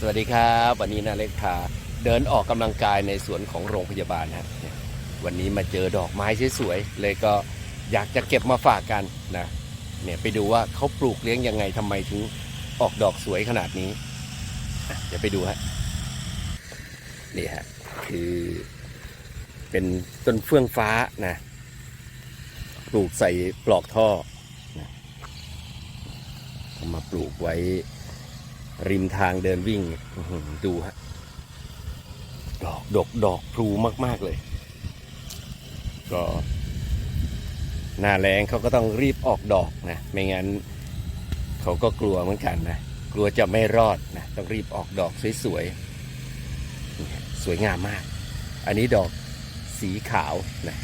สวัสดีครับ วันนี้นาเล็กพาเดินออกกำลังกายในสวนของโรงพยาบาลฮะวันนี้มาเจอดอกไม้สวยๆเลยก็อยากจะเก็บมาฝากกันนะเนี่ยไปดูว่าเขาปลูกเลี้ยงยังไงทำไมถึงออกดอกสวยขนาดนี้เดี๋ยวไปดูฮะนี่ฮะคือเป็นต้นเฟื่องฟ้านะปลูกใส่ปลอกท่อนะมาปลูกไว้ ริมทางเดินวิ่งดูฮะ ดอกดอกดอกพลูมาก ๆ เลย ก็หน้าแรงเขาก็ต้องรีบออกดอกนะ ไม่งั้นเขาก็กลัวเหมือนกันนะ กลัวจะไม่รอดนะ ต้องรีบออกดอกสวยๆ สวยงามมาก อันนี้ดอกสีขาวนะ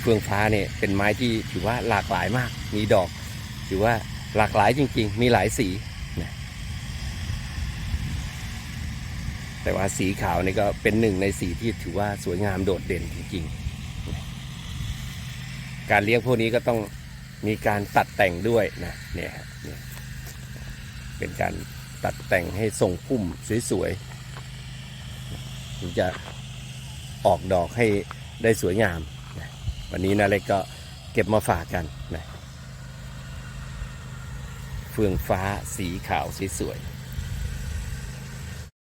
เฟืองฟ้าเนี่ยเป็นไม้ที่ถือว่าหลากหลายมาก มีดอกถือว่าหลากหลายจริง ๆ มีหลายสี แต่ว่าสีขาวนี่ก็เป็นหนึ่งในสีที่ถือว่าสวยงามโดดเด่นจริงๆ การเลี้ยงพวกนี้ก็ต้องมีการตัดแต่งด้วยนะเนี่ยเนี่ยเป็นการตัดแต่งให้ทรงพุ่มสวยๆถึงจะออกดอกให้ได้สวยงามนะวันนี้นาเล็กก็เก็บมาฝากกันนะเฟืองฟ้าสีขาวสวยๆ